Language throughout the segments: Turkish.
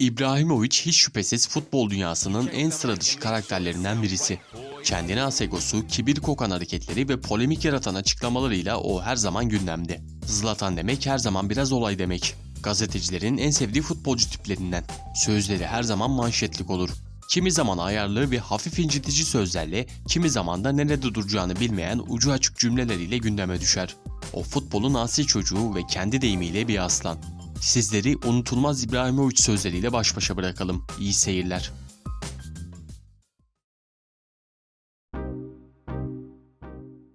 İbrahimovic hiç şüphesiz futbol dünyasının en sıra dışı karakterlerinden birisi. Kendine has egosu, kibir kokan hareketleri ve polemik yaratan açıklamalarıyla o her zaman gündemde. Zlatan demek her zaman biraz olay demek. Gazetecilerin en sevdiği futbolcu tiplerinden. Sözleri her zaman manşetlik olur. Kimi zaman ayarlı ve hafif incitici sözlerle, kimi zaman da nerede duracağını bilmeyen ucu açık cümleleriyle gündeme düşer. O futbolun asi çocuğu ve kendi deyimiyle bir aslan. Sizleri unutulmaz İbrahimovic sözleriyle baş başa bırakalım. İyi seyirler.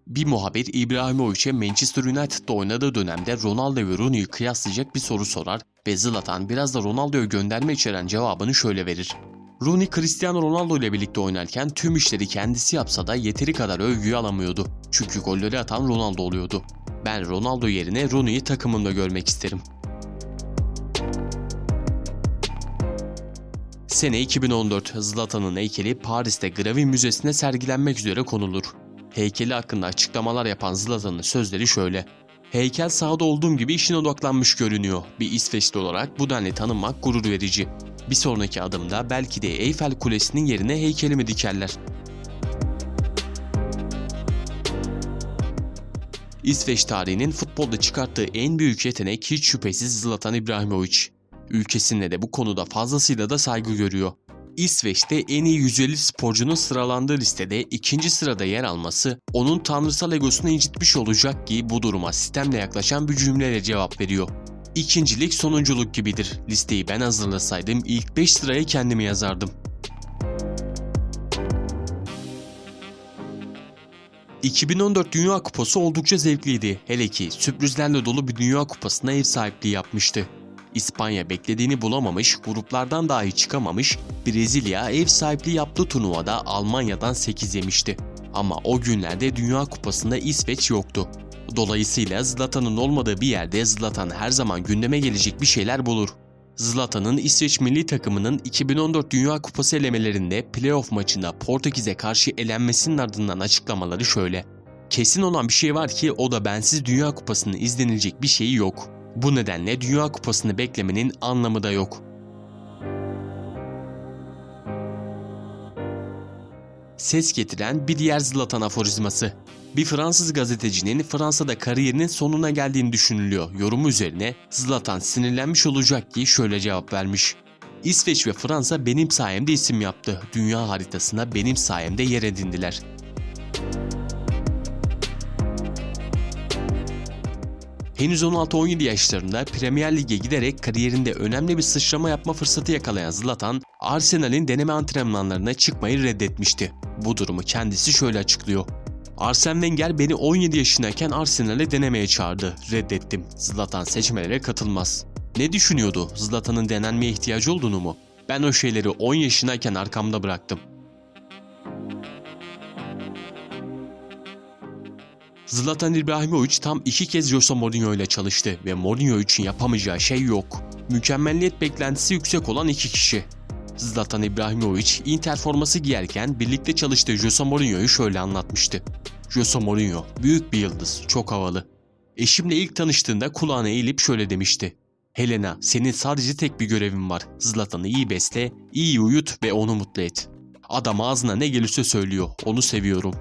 Bir muhabir İbrahimovic'e Manchester United'da oynadığı dönemde Ronaldo ve Rooney'i kıyaslayacak bir soru sorar ve Zlatan biraz da Ronaldo'ya gönderme içeren cevabını şöyle verir. Rooney Cristiano Ronaldo ile birlikte oynarken tüm işleri kendisi yapsa da yeteri kadar övgüyü alamıyordu. Çünkü golleri atan Ronaldo oluyordu. Ben Ronaldo yerine Rooney'i takımımda görmek isterim. Sene 2014 Zlatan'ın heykeli Paris'te Gravin Müzesi'ne sergilenmek üzere konulur. Heykeli hakkında açıklamalar yapan Zlatan'ın sözleri şöyle. Heykel sahada olduğum gibi işine odaklanmış görünüyor. Bir İsveçli olarak bu denli tanınmak gurur verici. Bir sonraki adımda belki de Eyfel Kulesi'nin yerine heykelimi dikerler. İsveç tarihinin futbolda çıkarttığı en büyük yetenek hiç şüphesiz Zlatan İbrahimovic. Ülkesinde de bu konuda fazlasıyla da saygı görüyor. İsveç'te en iyi 150 sporcunun sıralandığı listede ikinci sırada yer alması onun tanrısal egosunu incitmiş olacak ki bu duruma sistemle yaklaşan bir cümleyle cevap veriyor. İkincilik sonunculuk gibidir. Listeyi ben hazırlasaydım ilk 5 sıraya kendimi yazardım. ...2014 Dünya Kupası oldukça zevkliydi. Hele ki sürprizlerle dolu bir Dünya Kupası'na ev sahipliği yapmıştı. İspanya beklediğini bulamamış, gruplardan dahi çıkamamış, Brezilya ev sahipliği yaptığı turnuvada Almanya'dan 8 yemişti. Ama o günlerde Dünya Kupası'nda İsveç yoktu. Dolayısıyla Zlatan'ın olmadığı bir yerde Zlatan her zaman gündeme gelecek bir şeyler bulur. Zlatan'ın İsveç milli takımının 2014 Dünya Kupası elemelerinde playoff maçında Portekiz'e karşı elenmesinin ardından açıklamaları şöyle. Kesin olan bir şey var ki o da bensiz Dünya Kupası'nın izlenilecek bir şeyi yok. Bu nedenle Dünya Kupası'nı beklemenin anlamı da yok. Ses getiren bir diğer Zlatan aforizması. Bir Fransız gazetecinin Fransa'da kariyerinin sonuna geldiğini düşünülüyor. Yorumu üzerine Zlatan sinirlenmiş olacak ki şöyle cevap vermiş. İsveç ve Fransa benim sayemde isim yaptı. Dünya haritasına benim sayemde yer edindiler. Henüz 16-17 yaşlarında Premier Lig'e giderek kariyerinde önemli bir sıçrama yapma fırsatı yakalayan Zlatan, Arsenal'in deneme antrenmanlarına çıkmayı reddetmişti. Bu durumu kendisi şöyle açıklıyor. Arsene Wenger beni 17 yaşındayken Arsenal'e denemeye çağırdı. Reddettim. Zlatan seçmelere katılmaz. Ne düşünüyordu? Zlatan'ın denenmeye ihtiyacı olduğunu mu? Ben o şeyleri 10 yaşındayken arkamda bıraktım. Zlatan İbrahimovic tam iki kez Jose Mourinho ile çalıştı ve Mourinho için yapamayacağı şey yok. Mükemmelliyet beklentisi yüksek olan iki kişi. Zlatan İbrahimovic Inter forması giyerken birlikte çalıştığı Jose Mourinho'yu şöyle anlatmıştı. Jose Mourinho büyük bir yıldız, çok havalı. Eşimle ilk tanıştığında kulağına eğilip şöyle demişti. Helena senin sadece tek bir görevin var. Zlatan'ı iyi besle, iyi uyut ve onu mutlu et. Adam ağzına ne gelirse söylüyor, onu seviyorum.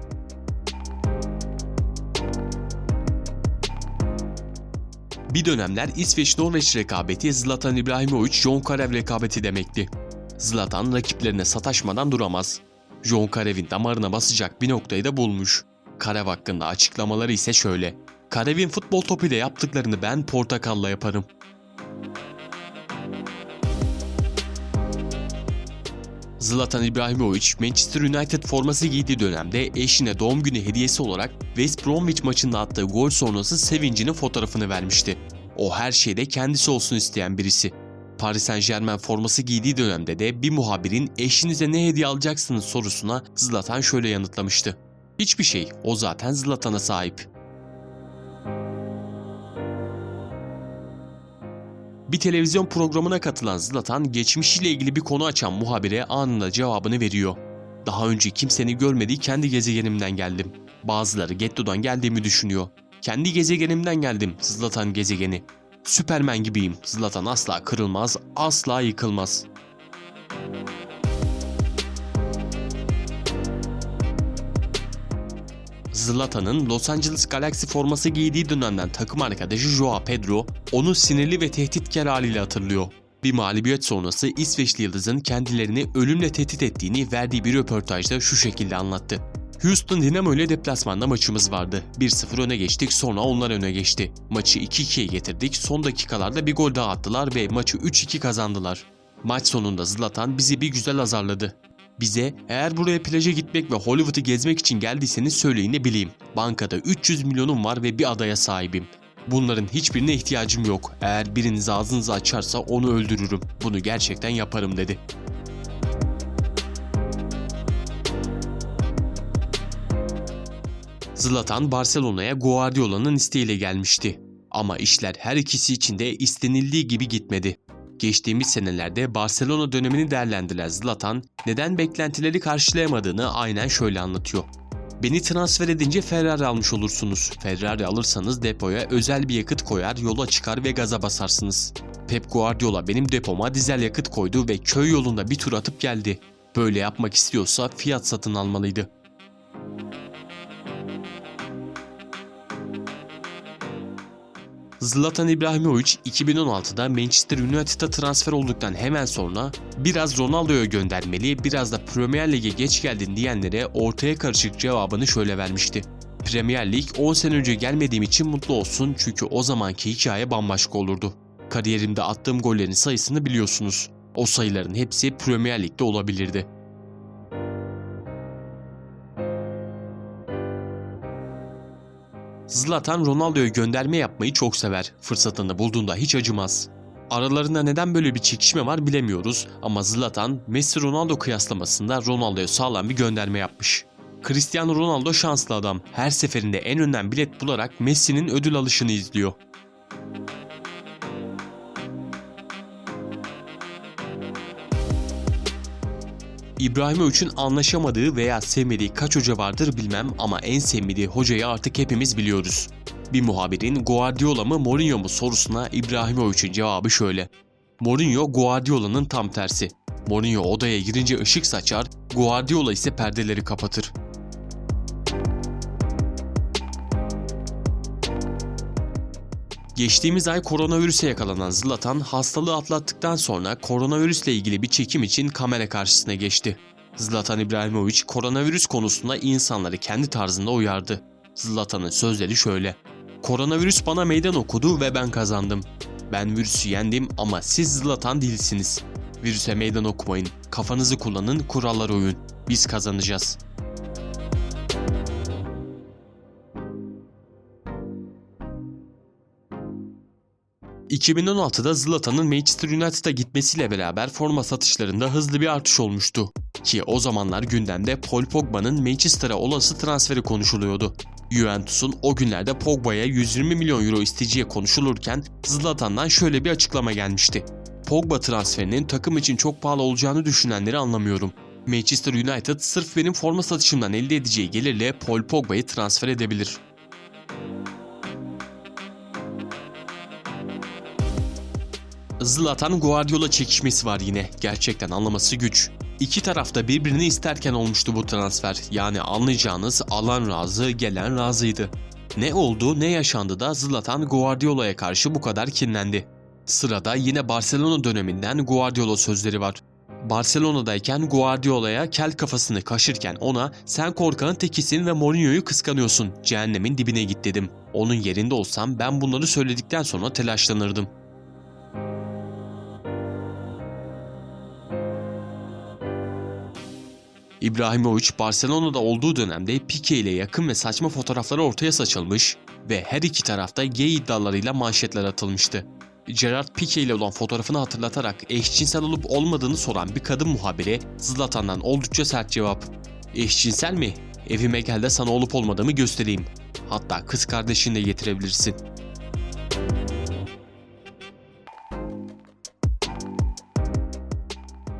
Bir dönemler İsveç-Norveç rekabeti Zlatan İbrahimovic-John Karev rekabeti demekti. Zlatan rakiplerine sataşmadan duramaz. John Karev'in damarına basacak bir noktayı da bulmuş. Karev hakkında açıklamaları ise şöyle. Karev'in futbol topuyla yaptıklarını ben portakalla yaparım. Zlatan İbrahimovic Manchester United forması giydiği dönemde eşine doğum günü hediyesi olarak West Bromwich maçında attığı gol sonrası sevincinin fotoğrafını vermişti. O her şeyde kendisi olsun isteyen birisi. Paris Saint Germain forması giydiği dönemde de bir muhabirin eşinize ne hediye alacaksınız sorusuna Zlatan şöyle yanıtlamıştı. Hiçbir şey, o zaten Zlatan'a sahip. Bir televizyon programına katılan Zlatan geçmişiyle ilgili bir konu açan muhabire anında cevabını veriyor. Daha önce kimsenin görmediği kendi gezegenimden geldim. Bazıları gettodan geldiğimi düşünüyor. Kendi gezegenimden geldim Zlatan gezegeni. Süpermen gibiyim. Zlatan asla kırılmaz, asla yıkılmaz. Zlatan'ın Los Angeles Galaxy forması giydiği dönemden takım arkadaşı Joao Pedro onu sinirli ve tehditkar haliyle hatırlıyor. Bir mağlubiyet sonrası İsveçli Yıldız'ın kendilerini ölümle tehdit ettiğini verdiği bir röportajda şu şekilde anlattı. Houston Dynamo ile deplasmanda maçımız vardı. 1-0 öne geçtik sonra onlar öne geçti. Maçı 2-2'ye getirdik. Son dakikalarda bir gol daha attılar ve maçı 3-2 kazandılar. Maç sonunda Zlatan bizi bir güzel azarladı. Bize eğer buraya plaja gitmek ve Hollywood'u gezmek için geldiyseniz söyleyin de bileyim. Bankada 300 milyonum var ve bir adaya sahibim. Bunların hiçbirine ihtiyacım yok. Eğer biriniz ağzınızı açarsa onu öldürürüm. Bunu gerçekten yaparım dedi. Zlatan Barcelona'ya Guardiola'nın isteğiyle gelmişti. Ama işler her ikisi için de istenildiği gibi gitmedi. Geçtiğimiz senelerde Barcelona dönemini değerlendiren Zlatan neden beklentileri karşılayamadığını aynen şöyle anlatıyor. Beni transfer edince Ferrari almış olursunuz. Ferrari alırsanız depoya özel bir yakıt koyar, yola çıkar ve gaza basarsınız. Pep Guardiola benim depoma dizel yakıt koydu ve köy yolunda bir tur atıp geldi. Böyle yapmak istiyorsa fiyat satın almalıydı. Zlatan İbrahimovic 2016'da Manchester United'a transfer olduktan hemen sonra biraz Ronaldo'ya göndermeli, biraz da Premier Lig'e geç geldin diyenlere ortaya karışık cevabını şöyle vermişti. Premier Lig 10 sene önce gelmediğim için mutlu olsun çünkü o zamanki hikaye bambaşka olurdu. Kariyerimde attığım gollerin sayısını biliyorsunuz. O sayıların hepsi Premier Lig'de olabilirdi. Zlatan Ronaldo'ya gönderme yapmayı çok sever. Fırsatını bulduğunda hiç acımaz. Aralarında neden böyle bir çekişme var bilemiyoruz ama Zlatan Messi-Ronaldo kıyaslamasında Ronaldo'ya sağlam bir gönderme yapmış. Cristiano Ronaldo şanslı adam. Her seferinde en önden bilet bularak Messi'nin ödül alışını izliyor. İbrahimovic'in anlaşamadığı veya sevmediği kaç hoca vardır bilmem ama en sevmediği hocayı artık hepimiz biliyoruz. Bir muhabirin Guardiola mı Mourinho mu sorusuna İbrahimovic'in cevabı şöyle. Mourinho Guardiola'nın tam tersi. Mourinho odaya girince ışık saçar, Guardiola ise perdeleri kapatır. Geçtiğimiz ay koronavirüse yakalanan Zlatan hastalığı atlattıktan sonra koronavirüsle ilgili bir çekim için kamera karşısına geçti. Zlatan İbrahimovic koronavirüs konusunda insanları kendi tarzında uyardı. Zlatan'ın sözleri şöyle. Koronavirüs bana meydan okudu ve ben kazandım. Ben virüsü yendim ama siz Zlatan değilsiniz. Virüse meydan okumayın. Kafanızı kullanın, kurallara uyun. Biz kazanacağız. ...2016'da Zlatan'ın Manchester United'a gitmesiyle beraber forma satışlarında hızlı bir artış olmuştu. Ki o zamanlar gündemde Paul Pogba'nın Manchester'a olası transferi konuşuluyordu. Juventus'un o günlerde Pogba'ya 120 milyon euro isteyeceği konuşulurken Zlatan'dan şöyle bir açıklama gelmişti. Pogba transferinin takım için çok pahalı olacağını düşünenleri anlamıyorum. Manchester United sırf benim forma satışımdan elde edeceği gelirle Paul Pogba'yı transfer edebilir. Zlatan Guardiola çekişmesi var yine. Gerçekten anlaması güç. İki tarafta birbirini isterken olmuştu bu transfer. Yani anlayacağınız alan razı, gelen razıydı. Ne oldu, ne yaşandı da Zlatan Guardiola'ya karşı bu kadar kinlendi. Sırada yine Barcelona döneminden Guardiola sözleri var. Barcelona'dayken Guardiola'ya kel kafasını kaşırken ona sen korkanın tekisin ve Mourinho'yu kıskanıyorsun. Cehennemin dibine git dedim. Onun yerinde olsam ben bunları söyledikten sonra telaşlanırdım. İbrahimovic Barcelona'da olduğu dönemde Pique ile yakın ve saçma fotoğrafları ortaya saçılmış ve her iki tarafta gay iddialarıyla manşetler atılmıştı. Gerard Pique ile olan fotoğrafını hatırlatarak eşcinsel olup olmadığını soran bir kadın muhabire Zlatan'dan oldukça sert cevap. Eşcinsel mi? Evime gel de sana olup olmadığımı göstereyim. Hatta kız kardeşini de getirebilirsin.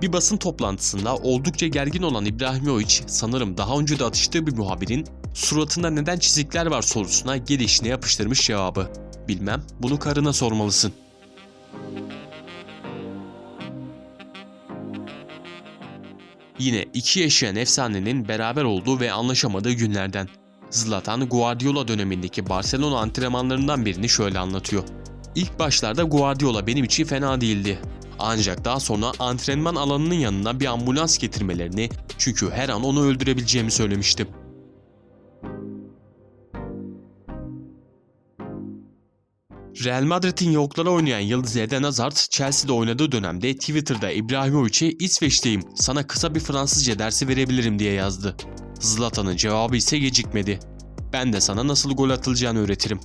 Bir basın toplantısında oldukça gergin olan İbrahimovic sanırım daha önce de atıştığı bir muhabirin suratında neden çizikler var sorusuna gelişine yapıştırmış cevabı. Bilmem bunu karına sormalısın. Yine iki yaşayan efsanenin beraber olduğu ve anlaşamadığı günlerden. Zlatan Guardiola dönemindeki Barcelona antrenmanlarından birini şöyle anlatıyor. İlk başlarda Guardiola benim için fena değildi. Ancak daha sonra antrenman alanının yanına bir ambulans getirmelerini çünkü her an onu öldürebileceğimi söylemiştim. Real Madrid'in yoklara oynayan Yıldız Eden Hazard, Chelsea'de oynadığı dönemde Twitter'da İbrahimovic'e İsveç'teyim, sana kısa bir Fransızca dersi verebilirim diye yazdı. Zlatan'ın cevabı ise gecikmedi. Ben de sana nasıl gol atılacağını öğretirim.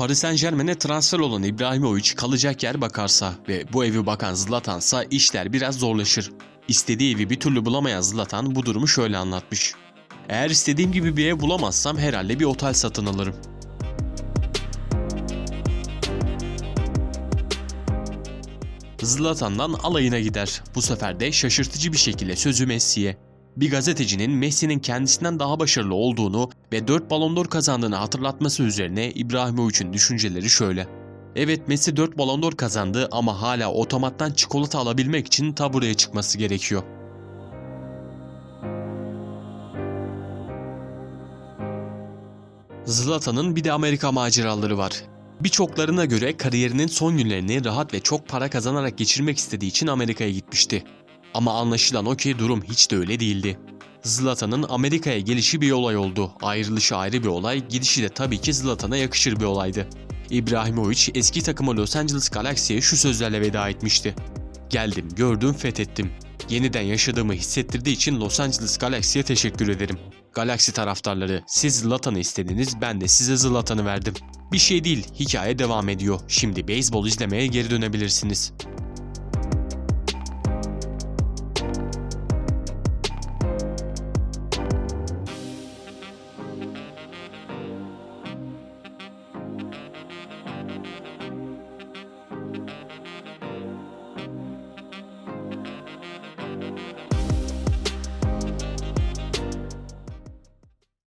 Paris Saint Germain'e transfer olan İbrahimovic kalacak yer bakarsa ve bu evi bakan Zlatan'sa işler biraz zorlaşır. İstediği evi bir türlü bulamayan Zlatan bu durumu şöyle anlatmış. Eğer istediğim gibi bir ev bulamazsam herhalde bir otel satın alırım. Zlatan'dan alayına gider. Bu sefer de şaşırtıcı bir şekilde sözü Messi'ye. Bir gazetecinin Messi'nin kendisinden daha başarılı olduğunu ve 4 Ballon d'Or kazandığını hatırlatması üzerine İbrahimovic'in düşünceleri şöyle. Evet Messi 4 Ballon d'Or kazandı ama hala otomattan çikolata alabilmek için tabureye çıkması gerekiyor. Zlatan'ın bir de Amerika maceraları var. Birçoklarına göre kariyerinin son günlerini rahat ve çok para kazanarak geçirmek istediği için Amerika'ya gitmişti. Ama anlaşılan o ki durum hiç de öyle değildi. Zlatan'ın Amerika'ya gelişi bir olay oldu. Ayrılışı ayrı bir olay, gidişi de tabii ki Zlatan'a yakışır bir olaydı. İbrahimovic eski takımı Los Angeles Galaxy'ye şu sözlerle veda etmişti. Geldim, gördüm, fethettim. Yeniden yaşadığımı hissettirdiği için Los Angeles Galaxy'ye teşekkür ederim. Galaxy taraftarları, siz Zlatan'ı istediniz, ben de size Zlatan'ı verdim. Bir şey değil, hikaye devam ediyor. Şimdi beyzbol izlemeye geri dönebilirsiniz.